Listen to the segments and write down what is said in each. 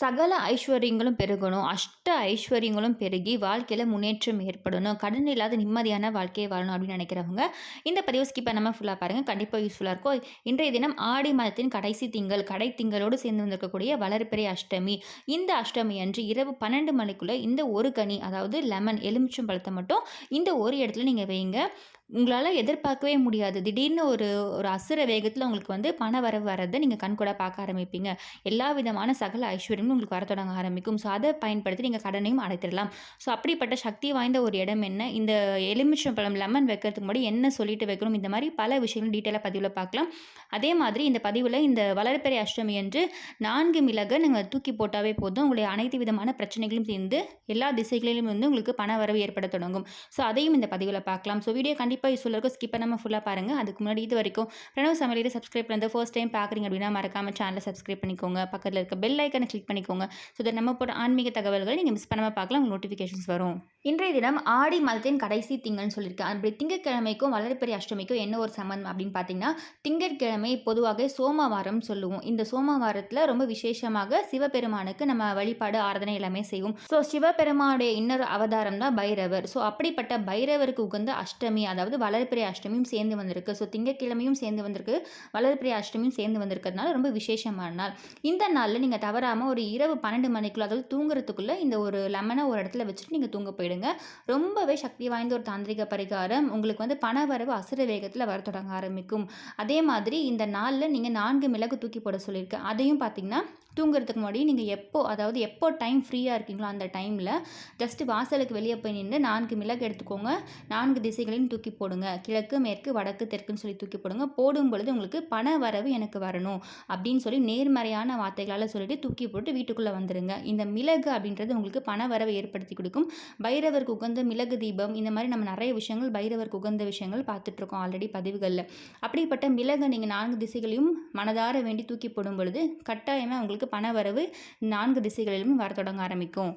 சகல ஐஸ்வர்யங்களும் பெருகணும். அஷ்ட ஐஸ்வர்யங்களும் பெருகி வாழ்க்கையில் முன்னேற்றம் ஏற்படணும். கடன் இல்லாத நிம்மதியான வாழ்க்கையை வாழணும் அப்படின்னு நினைக்கிறவங்க இந்த பதிவு ஸ்கிப் பண்ணாமல் ஃபுல்லாக பாருங்கள் கண்டிப்பாக யூஸ்ஃபுல்லாக இருக்கும். இன்றைய தினம் ஆடி மாதத்தின் கடைசி திங்கள் கடை திங்களோடு சேர்ந்து வந்திருக்கக்கூடிய வளர்பிறை அஷ்டமி. இந்த அஷ்டமி அன்று இரவு பன்னெண்டு மணிக்குள்ளே இந்த ஒரு கனி அதாவது லெமன் எலுமிச்சம் பழத்தை மட்டும் இந்த ஒரு இடத்துல நீங்கள் வைங்க. உங்களால் எதிர்பார்க்கவே முடியாது. திடீர்னு ஒரு ஒரு அசுர வேகத்தில் உங்களுக்கு வந்து பண வரவு வரதை நீங்கள் கண்கூட பார்க்க ஆரம்பிப்பீங்க. எல்லா விதமான சகல ஐஸ்வர்யமும் உங்களுக்கு வர தொடங்க ஆரம்பிக்கும். ஸோ அதை பயன்படுத்தி நீங்கள் கடனையும் அடைத்திடலாம். ஸோ அப்படிப்பட்ட சக்தி வாய்ந்த ஒரு இடம் என்ன? இந்த எலுமிச்சம் பழம் லெமன் வைக்கிறதுக்கு முன்னாடி என்ன சொல்லிட்டு வைக்கணும்? இந்த மாதிரி பல விஷயங்களும் டீட்டெயிலாக பதிவில் பார்க்கலாம். அதே மாதிரி இந்த பதிவில் இந்த வளர்ப்பெரிய அஷ்டமி என்று நான்கு மிளகை நீங்கள் தூக்கி போட்டாவே போதும். உங்களுடைய அனைத்து விதமான பிரச்சனைகளும் தீர்ந்து எல்லா திசைகளிலும் வந்து உங்களுக்கு பண வரவு ஏற்பட தொடங்கும். ஸோ அதையும் இந்த பதிவில் பார்க்கலாம். ஸோ வீடியோ கண்டிப்பாக யூஸ்ஃபுல்லாக இருக்கும். ஸ்கிப் பண்ணாமல் ஃபுல்லாக பாருங்கள் அதுக்கு முன்னாடி இது வரைக்கும் பிரணவ் சமையலில் சப்ஸ்கிரைப் பண்ணது ஃபர்ஸ்ட் டைம் பார்க்குறீங்க அப்படின்னா மறக்காமல் சேனலை சப்ஸ்கிரைப் பண்ணிக்கோங்க. பக்கத்தில் இருக்க பெல் ஐக்கனை கிளிக் பண்ணிக்கோங்க. ஸோ தட் நம்ம போட்ட ஆன்மீக தகவல்கள் நீங்கள் மிஸ் பண்ணாமல் பார்க்கலாம். உங்களுக்கு நோட்டிஃபிகேஷன்ஸ் வரும். இன்றைய தினம் ஆடி மாதத்தின் கடைசி திங்கள்னு சொல்லியிருக்கேன் அப்படி திங்கட்கிழமைக்கும் வளர்ப்பெரிய அஷ்டமிக்கும் என்ன ஒரு சம்மந்தம் அப்படின்னு பார்த்தீங்கன்னா திங்கட்கிழமை பொதுவாக சோமவாரம் சொல்லுவோம். இந்த சோமவாரத்தில் ரொம்ப விசேஷமாக சிவபெருமானுக்கு நம்ம வழிபாடு ஆராதனை எல்லாமே செய்வோம். ஸோ சிவபெருமானுடைய இன்னொரு அவதாரம் தான் பைரவர். ஸோ அப்படிப்பட்ட பைரவருக்கு உகந்த அஷ்டமி அதாவது அதாவது வளர்பிறை அஷ்டமியும் சேர்ந்து வந்திருக்கு. ஸோ திங்கக்கிழமையும் சேர்ந்து வந்திருக்கு. வளர்பிறை அஷ்டமியும் சேர்ந்து வந்திருக்கிறதுனால ரொம்ப விசேஷமான நாள். இந்த நாளில் நீங்கள் தவறாமல் ஒரு இரவு பன்னெண்டு மணிக்குள்ள அதாவது தூங்குறதுக்குள்ளே இந்த ஒரு லெமனை ஒரு இடத்துல வச்சுட்டு நீங்கள் தூங்க போயிடுங்க. ரொம்பவே சக்தி வாய்ந்த ஒரு தாந்திரிக பரிகாரம். உங்களுக்கு வந்து பண வரவு அசுர வேகத்தில் வர தொடங்க ஆரம்பிக்கும். அதே மாதிரி இந்த நாளில் நீங்கள் நான்கு மிளகு தூக்கி போட சொல்லியிருக்கேன் அதையும் பார்த்தீங்கன்னா தூங்குறதுக்கு முன்னாடி நீங்கள் எப்போ அதாவது எப்போ டைம் ஃப்ரீயாக இருக்கீங்களோ அந்த டைமில் ஜஸ்ட்டு வாசலுக்கு வெளியே போய் நின்று நான்கு மிளகு எடுத்துக்கோங்க. நான்கு திசைகளையும் தூக்கி போடுங்க. கிழக்கு மேற்கு வடக்கு தெற்குன்னு சொல்லி தூக்கி போடுங்க. போடும் பொழுது உங்களுக்கு பண வரவு எனக்கு வரணும் அப்படின்னு சொல்லி நேர்மறையான வார்த்தைகளால் சொல்லிட்டு தூக்கி போட்டு வீட்டுக்குள்ளே வந்துடுங்க இந்த மிளகு அப்படின்றது உங்களுக்கு பண வரவை ஏற்படுத்தி கொடுக்கும். பைரவருக்கு உகந்த மிளகு தீபம் இந்த மாதிரி நம்ம நிறைய விஷயங்கள் பைரவருக்கு உகந்த விஷயங்கள் பார்த்துட்ருக்கோம் ஆல்ரெடி பதிவுகளில். அப்படிப்பட்ட மிளகை நீங்கள் நான்கு திசைகளையும் மனதார வேண்டி தூக்கி போடும் பொழுது கட்டாயமாக உங்களுக்கு பண வரவு நான்கு திசைகளிலும் வர தொடங்க ஆரம்பிக்கும்.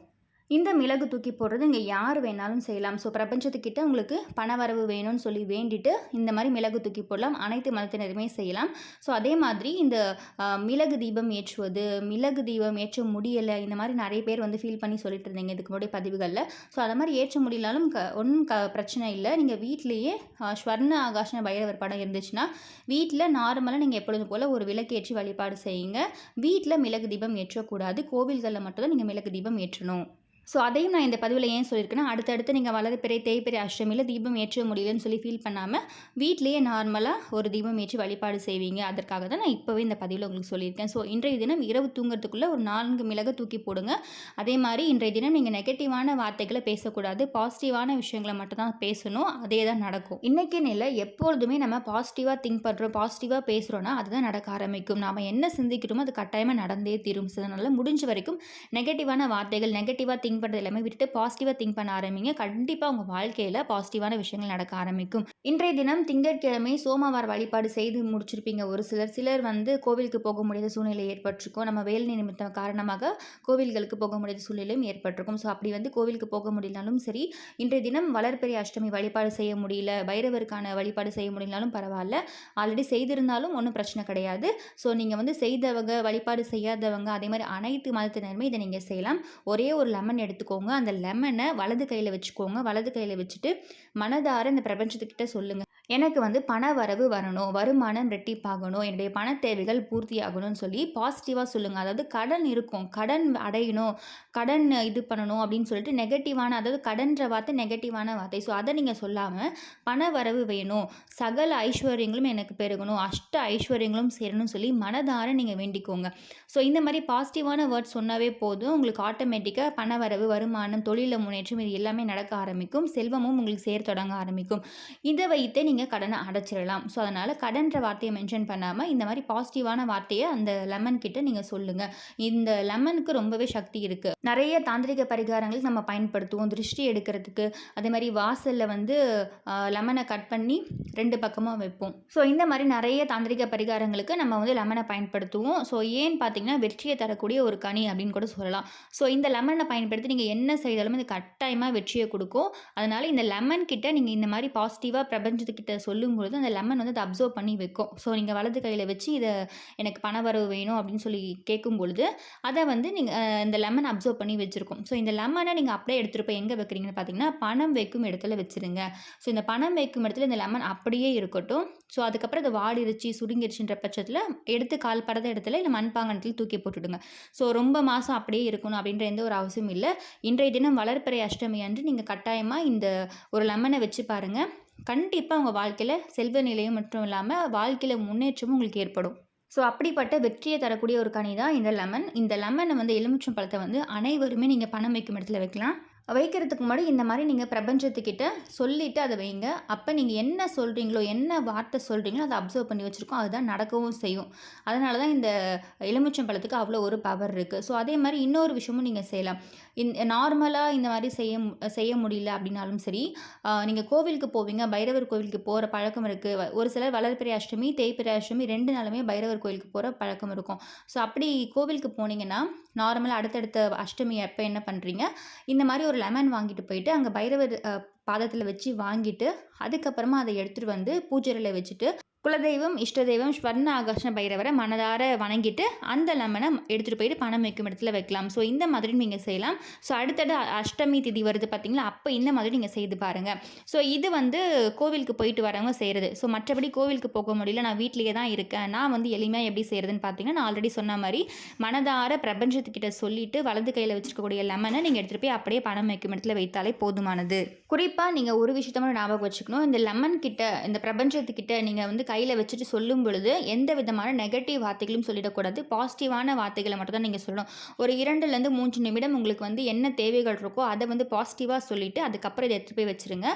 இந்த மிளகு தூக்கி போடுறது இங்கே யார் வேணாலும் செய்யலாம். ஸோ பிரபஞ்சத்துக்கிட்ட உங்களுக்கு பணவரவு வேணும்னு சொல்லி வேண்டிட்டு இந்த மாதிரி மிளகு தூக்கி போடலாம். அனைத்து மதத்தினருமே செய்யலாம். ஸோ அதே மாதிரி இந்த மிளகு தீபம் ஏற்றுவது மிளகு தீபம் ஏற்ற முடியலை இந்த மாதிரி நிறைய பேர் வந்து ஃபீல் பண்ணி சொல்லிட்டு இருந்தீங்க இதுக்கு முன்னாடி பதிவுகளில். ஸோ அதை மாதிரி ஏற்ற முடியலாலும் க ஒன்றும் க பிரச்சனை இல்லை. நீங்கள் வீட்லேயே ஸ்வர்ண ஆகாஷன பைரவர் படம் இருந்துச்சுன்னா வீட்டில் நார்மலாக நீங்கள் எப்பொழுது போல் ஒரு விளக்கு ஏற்றி வழிபாடு செய்யுங்க. வீட்டில் மிளகு தீபம் ஏற்றக்கூடாது. கோவில்களில் மட்டும்தான் நீங்கள் மிளகு தீபம் ஏற்றணும். ஸோ அதையும் நான் இந்த பதிவில் ஏன் சொல்லியிருக்கேன்னா அடுத்தடுத்து நீங்கள் வளர பெரிய தேய்பெரிய அஷ்டமியில் தீபம் ஏற்ற முடியலன்னு சொல்லி ஃபீல் பண்ணாமல் வீட்லேயே நார்மலாக ஒரு தீபம் ஏற்றி வழிபாடு செய்வீங்க. அதற்காக தான் நான் இப்போவே இந்த பதிவில் உங்களுக்கு சொல்லியிருக்கேன். ஸோ இன்றைய தினம் இரவு தூங்குறதுக்குள்ளே ஒரு நான்கு மிளகு தூக்கி போடுங்க. அதே மாதிரி இன்றைய தினம் நீங்கள் நெகட்டிவான வார்த்தைகளை பேசக்கூடாது. பாசிட்டிவான விஷயங்களை மட்டும் தான் பேசணும். அதே தான் நடக்கும். இன்றைக்கின்னு இல்லை எப்பொழுதுமே நம்ம பாசிட்டிவாக திங்க் பண்ணுறோம் பாசிட்டிவாக பேசுகிறோன்னா அதுதான் நடக்க ஆரம்பிக்கும். நாம் என்ன சிந்திக்கிறோமோ அது கட்டாயமாக நடந்தே தீரும். ஸோ அதனால் முடிஞ்ச வரைக்கும் நெகட்டிவான வார்த்தைகள் நெகட்டிவாக திங்க் பண்ணுறது எல்லாமே விட்டுட்டு பாசிட்டிவாக திங்க் பண்ண ஆரம்பிங்க. கண்டிப்பாக உங்கள் வாழ்க்கையில் பாசிட்டிவான விஷயங்கள் நடக்க ஆரம்பிக்கும். இன்றைய தினம் திங்கட்கிழமை சோமவார வழிபாடு செய்து முடிச்சிருப்பீங்க. ஒரு சிலர் சிலர் வந்து கோவிலுக்கு போக முடியாத சூழ்நிலை ஏற்பட்டிருக்கும். நம்ம வேலை நிமித்தம் காரணமாக கோவில்களுக்கு போக முடியாத சூழ்நிலையும் ஏற்பட்டிருக்கும். ஸோ அப்படி வந்து கோவிலுக்கு போக முடியலனாலும் சரி இன்றைய தினம் வளர்பெரிய அஷ்டமி வழிபாடு செய்ய முடியல பைரவருக்கான வழிபாடு செய்ய முடியலனாலும் பரவாயில்ல. ஆல்ரெடி செய்திருந்தாலும் ஒன்றும் பிரச்சனை கிடையாது. ஸோ நீங்கள் வந்து செய்தவங்க வழிபாடு செய்யாதவங்க அதே மாதிரி அனைத்து மதத்தினருமே இதை நீங்கள் செய்யலாம். ஒரே ஒரு லெமன் எடுத்துக்கோங்க. அந்த லெமனை வலது கையில் வச்சுக்கோங்க. வலது கையில் வச்சுட்டு மனதார இந்த பிரபஞ்சத்துக்கிட்ட சொல்லுங்கள் எனக்கு வந்து பண வரவு வரணும் வருமானம் ரெட்டிப்பாகணும் என்னுடைய பண தேவைகள் பூர்த்தி ஆகணும்னு சொல்லி பாசிட்டிவாக சொல்லுங்கள் அதாவது கடன் இருக்கும் கடன் அடையணும் கடன் இது பண்ணணும் அப்படின்னு சொல்லிட்டு நெகட்டிவான அதாவது கடன்ற வார்த்தை நெகட்டிவான வார்த்தை. ஸோ அதை நீங்கள் சொல்லாமல் பண வரவு வேணும். சகல ஐஸ்வர்யங்களும் எனக்கு பெருகணும். அஷ்ட ஐஸ்வர்யங்களும் சேரணும்னு சொல்லி மனதார நீங்கள் வேண்டிக்கோங்க. ஸோ இந்த மாதிரி பாசிட்டிவான வேர்ட்ஸ் சொன்னாவே போதும். உங்களுக்கு ஆட்டோமேட்டிக்காக பண வரவு வருமானம் தொழிலில் முன்னேற்றம் இது எல்லாமே நடக்க ஆரம்பிக்கும். செல்வமும் உங்களுக்கு சேர தொடங்க ஆரம்பிக்கும். இதை வைத்தே நீங்கள் கடனை அடைச்சிடலாம் ஸோ அதனால் கடன்ற வார்த்தையை மென்ஷன் பண்ணாமல் இந்த மாதிரி பாசிட்டிவான வார்த்தையை அந்த லெமன் கிட்ட நீங்கள் சொல்லுங்கள் இந்த லெமனுக்கு ரொம்பவே சக்தி இருக்குது நிறைய தாந்திரிக பரிகாரங்களுக்கு நம்ம பயன்படுத்துவோம். திருஷ்டி எடுக்கிறதுக்கு. அதே மாதிரி வாசலில் வந்து லெமனை கட் பண்ணி ரெண்டு பக்கமும் வைப்போம். ஸோ இந்த மாதிரி நிறைய தாந்திரிக பரிகாரங்களுக்கு நம்ம வந்து லெமனை பயன்படுத்துவோம். ஸோ ஏன்னு பார்த்தீங்கன்னா வெற்றியை தரக்கூடிய ஒரு கனி அப்படின்னு கூட சொல்லலாம். ஸோ இந்த லெமனை பயன்படுத்தி நீங்கள் என்ன செய்தாலும் இது கட்டாயமாக வெற்றியை கொடுக்கும். அதனால் இந்த லெமன் கிட்ட நீங்கள் இந்த மாதிரி பாசிட்டிவாக பிரபஞ்சத்துக்கிட்ட கிட்ட சொல்லும்பொழுது அந்த லெமன் வந்து அதை அப்சர்வ் பண்ணி வைக்கும். ஸோ நீங்கள் வலது கையில் வச்சு இதை எனக்கு பண வரவு வேணும் அப்படின்னு சொல்லி கேட்கும் பொழுது அதை வந்து நீங்கள் இந்த லெமன் அப்சர்வ் பண்ணி வச்சுருக்கோம். ஸோ இந்த லெமனை நீங்கள் அப்படியே எடுத்துகிட்டு போய் எங்கே வைக்கிறீங்கன்னு பார்த்தீங்கன்னா பணம் வைக்கும் இடத்துல வச்சுருங்க. ஸோ இந்த பணம் வைக்கும் இடத்துல இந்த லெமன் அப்படியே இருக்கட்டும். ஸோ அதுக்கப்புறம் அது வாடிருச்சு சுருங்கிருச்சுன்ற பட்சத்தில் எடுத்து கால் படாத இடத்துல இல்லை மண்பாங்கனத்தில் தூக்கி போட்டுவிடுங்க ஸோ ரொம்ப மாதம் அப்படியே இருக்கணும் அப்படின்ற எந்த ஒரு அவசியம் இல்லை. இன்றைய தினம் வளர்ப்பறை அஷ்டமி அன்று நீங்கள் கட்டாயமாக இந்த ஒரு லெமனை வச்சு பாருங்கள் கண்டிப்பாக உங்கள் வாழ்க்கையில் செல்வ நிலையும் மட்டும் இல்லாமல் வாழ்க்கையில் முன்னேற்றமும் உங்களுக்கு ஏற்படும். ஸோ அப்படிப்பட்ட வெற்றியை தரக்கூடிய ஒரு கனி தான் இந்த லெமன் இந்த லெமனை வந்து எலுமிச்சம் பழத்தை வந்து அனைவருமே நீங்கள் பணம் வைக்கும் இடத்துல வைக்கலாம். வைக்கிறதுக்கு முன்னாடி இந்த மாதிரி நீங்கள் பிரபஞ்சத்துக்கிட்ட சொல்லிவிட்டு அதை வைங்க. அப்போ நீங்கள் என்ன சொல்கிறீங்களோ என்ன வார்த்தை சொல்கிறீங்களோ அதை அப்சர்வ் பண்ணி வச்சுருக்கோம். அதுதான் நடக்கவும் செய்யும். அதனால தான் இந்த எலுமிச்சம் பழத்துக்கு அவ்வளோ ஒரு பவர் இருக்குது ஸோ அதே மாதிரி இன்னொரு விஷயமும் நீங்கள் செய்யலாம். இந் நார்மலாக இந்த மாதிரி செய்ய செய்ய முடியல அப்படின்னாலும் சரி நீங்கள் கோவிலுக்கு போவீங்க. பைரவர் கோவிலுக்கு போகிற பழக்கம் இருக்குது ஒரு சிலர் வளர்பிறை அஷ்டமி தேய்பிறை அஷ்டமி ரெண்டு நாளுமே பைரவர் கோவிலுக்கு போகிற பழக்கம் இருக்கும். ஸோ அப்படி கோவிலுக்கு போனீங்கன்னா நார்மலாக அடுத்தடுத்த அஷ்டமி எப்போ என்ன பண்ணுறீங்க இந்த மாதிரி ஒரு லெமன் வாங்கிட்டு போயிட்டு அங்கே பைரவர் பாதத்தில் வச்சு வாங்கிட்டு அதுக்கப்புறமா அதை எடுத்துகிட்டு வந்து பூஜையில் வச்சுட்டு குலதெய்வம் இஷ்ட தெய்வம் ஸ்வர்ண ஆகர்ஷண பைரவரை மனதார வணங்கிட்டு அந்த லெமனை எடுத்துகிட்டு போயிட்டு பணம் வைக்கும் இடத்துல வைக்கலாம். ஸோ இந்த மாதிரி நீங்கள் செய்யலாம். ஸோ அடுத்தது அஷ்டமி திதி வருது பார்த்தீங்களா அப்போ இந்த மாதிரி நீங்கள் செய்து பாருங்கள் ஸோ இது வந்து கோவிலுக்கு போயிட்டு வரவங்க செய்கிறது ஸோ மற்றபடி கோவிலுக்கு போக முடியல. நான் வீட்லேயே தான் இருக்கேன். நான் வந்து எளிமையாக எப்படி செய்கிறதுன்னு பார்த்தீங்கன்னா நான் ஆல்ரெடி சொன்ன மாதிரி மனதார பிரபஞ்சத்துக்கிட்ட சொல்லிவிட்டு வலது கையில் வச்சுருக்கக்கூடிய லெமனை நீங்கள் எடுத்துகிட்டு போய் அப்படியே பணம் வைக்கும் இடத்துல வைத்தாலே போதுமானது. குறிப்பாக நீங்கள் ஒரு விஷயத்தோட ஞாபகம் வச்சுக்கணும். இந்த லெமன் கிட்ட இந்த பிரபஞ்சத்துக்கிட்ட நீங்கள் வந்து கையில் வச்சுட்டு சொல்லும் பொழுது எந்த விதமான நெகட்டிவ் வார்த்தைகளும் சொல்லிடக்கூடாது. பாசிட்டிவான வார்த்தைகளை மட்டும் தான் நீங்கள் சொல்லணும். ஒரு இரண்டுலேருந்து மூன்று நிமிடம் உங்களுக்கு வந்து என்ன தேவைகள் இருக்கோ அதை வந்து பாசிட்டிவாக சொல்லிவிட்டு அதுக்கப்புறம் இதை எடுத்துகிட்டு போய் வச்சுருங்க.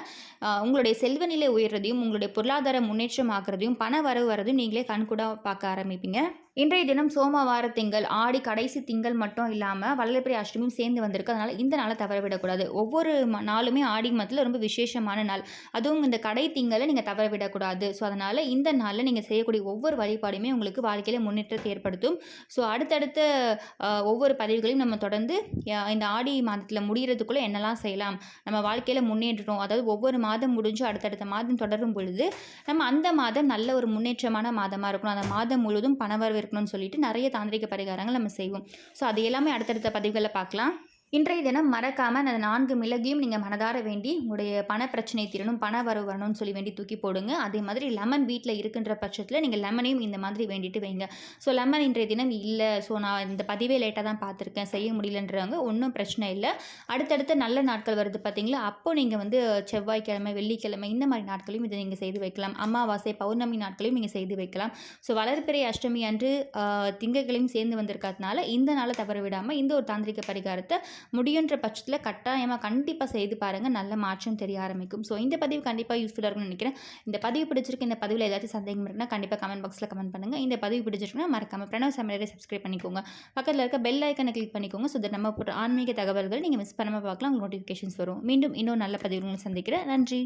உங்களுடைய செல்வநிலை உயர்றதையும் உங்களுடைய பொருளாதார முன்னேற்றம் ஆகிறதையும் பண வரவு வரதையும் நீங்களே கண்கூடாக பார்க்க ஆரம்பிப்பீங்க. இன்றைய தினம் சோமவார திங்கள் ஆடி கடைசி திங்கள் மட்டும் இல்லாமல் வல்லபிரி அஷ்டமியும் சேர்ந்து வந்திருக்கு. அதனால் இந்த நாளை தவற விடக்கூடாது. ஒவ்வொரு நாளுமே ஆடி மதத்தில் ரொம்ப விசேஷமான நாள். அதுவும் இந்த கடை திங்களை நீங்கள் தவற விடக்கூடாது. ஸோ அதனால் இந்த நாளில் நீங்கள் செய்யக்கூடிய ஒவ்வொரு வழிபாடுமே உங்களுக்கு வாழ்க்கையில் முன்னேற்றத்தை ஏற்படுத்தும். ஸோ அடுத்தடுத்த ஒவ்வொரு பதிவுகளையும் நம்ம தொடர்ந்து இந்த ஆடி மாதத்தில் முடிகிறதுக்குள்ளே என்னெல்லாம் செய்யலாம்? நம்ம வாழ்க்கையில் முன்னேற்றணும். அதாவது ஒவ்வொரு மாதம் முடிஞ்சு அடுத்தடுத்த மாதம் தொடரும் பொழுது நம்ம அந்த மாதம் நல்ல ஒரு முன்னேற்றமான மாதமாக இருக்கணும். அந்த மாதம் முழுவதும் பணவரவு இருக்கணும்னு சொல்லிட்டு நிறைய தாந்திரிக பரிகாரங்கள் நம்ம செய்வோம். ஸோ அது எல்லாமே அடுத்தடுத்த பதிவுகளில் பார்க்கலாம். இன்றைய தினம் மறக்காமல் அந்த நான்கு மிளகையும் நீங்கள் மனதார வேண்டி உங்களுடைய பண பிரச்சனை தீரணும் பண வரவு வரணும்னு சொல்லி வேண்டி தூக்கி போடுங்க. அதே மாதிரி லெமன் வீட்டில் இருக்கின்ற பட்சத்தில் நீங்கள் லெமனையும் இந்த மாதிரி வேண்டிட்டு வைங்க. ஸோ லெமன் இன்றைய தினம் இல்லை. ஸோ நான் இந்த பதிவே லேட்டாக தான் பார்த்துருக்கேன். செய்ய முடியலன்றவங்க ஒன்றும் பிரச்சனை இல்லை. அடுத்தடுத்த நல்ல நாட்கள் வருது பார்த்தீங்களா? அப்போ நீங்கள் வந்து செவ்வாய்க்கிழமை வெள்ளிக்கிழமை இந்த மாதிரி நாட்களையும் இதை நீங்கள் செய்து வைக்கலாம். அமாவாசை பௌர்ணமி நாட்களையும் நீங்கள் செய்து வைக்கலாம். ஸோ வளர்ப்பிறை அஷ்டமி அன்று திங்கட்களையும் சேர்ந்து வந்திருக்கிறதுனால இந்த நாளை தவற விடாமல் இந்த ஒரு தாந்திரிக பரிகாரத்தை முடியுன்ற பட்சத்தில் கட்டாயமாக கண்டிப்பாக செய்து பாருங்கள் நல்ல மாற்றம் தெரிய ஆரம்பிக்கும். ஸோ இந்த பதிவு கண்டிப்பாக யூஸ்ஃபுல்லாக இருக்கும்னு நினைக்கிறேன். இந்த பதிவு பிடிச்சிருக்கு இந்த பதிவில் ஏதாச்சும் சந்தேகம் இருக்குன்னா கண்டிப்பாக கமெண்ட் பாக்ஸில் கமெண்ட் பண்ணுங்கள் இந்த பதிவு பிடிச்சிருக்குன்னா மறக்காமல் பிரணவ் சமையலே சப்ஸ்கிரைப் பண்ணிக்கோங்க. பக்கத்தில் இருக்க பெல் ஐக்கனை கிளிக் பண்ணிக்கோங்க. ஸோ நம்ம போட்ட ஆன்மீக தகவல்கள் நீங்கள் மிஸ் பண்ணாமல் பார்க்கலாம். உங்களுக்கு நோட்டிஃபிகேஷன்ஸ் வரும். மீண்டும் இன்னும் நல்ல பதிவுகளை சந்திக்கிறேன். நன்றி.